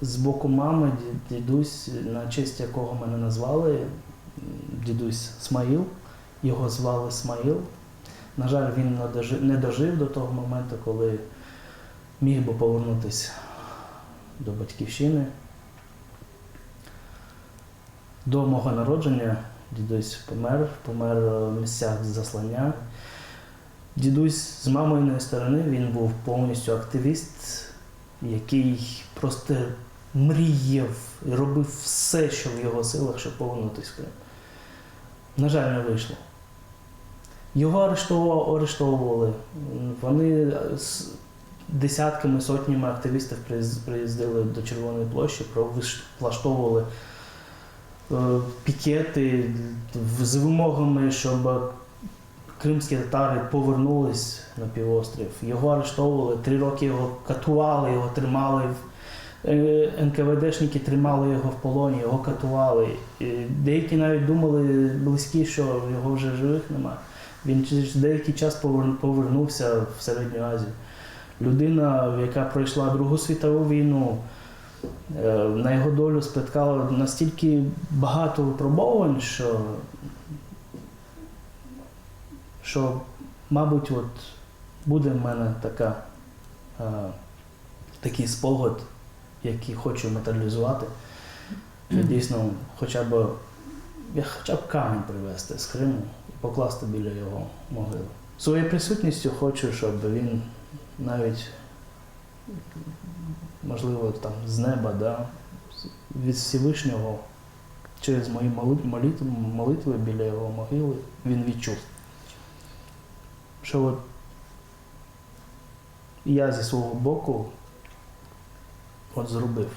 з боку мами дідусь, на честь якого мене назвали, дідусь Смаїл, його звали Смаїл. На жаль, він не дожив, до того моменту, коли міг би повернутися до батьківщини. До мого народження дідусь помер, помер в місцях заслання. Дідусь з маминої сторони він був повністю активіст, який просто мріяв і робив все, що в його силах, щоб повернутися в Крим. На жаль, не вийшло. Його арештовували. Вони з десятками, сотнями активістів приїздили до Червоної площі, влаштовували е, пікети з вимогами, щоб кримські татари повернулись на півострів. Його арештовували, три роки його катували, його тримали. е, НКВДшники тримали його в полоні, його катували. Деякі навіть думали близькі, що його вже живих немає. Він деякий час повернувся в Середню Азію. Людина, яка пройшла Другу світову війну, е, на його долю спіткало настільки багато випробувань, що, що мабуть, от буде в мене така, е, такий спогад, який хочу матеріалізувати. І дійсно, хоча б, я хоча б камінь привезти з Криму і покласти біля його могили. Своєю присутністю хочу, щоб він навіть, можливо, там з неба, да, від Всевишнього, через мої молитви, молитви біля його могили, він відчув. Що от я зі свого боку от зробив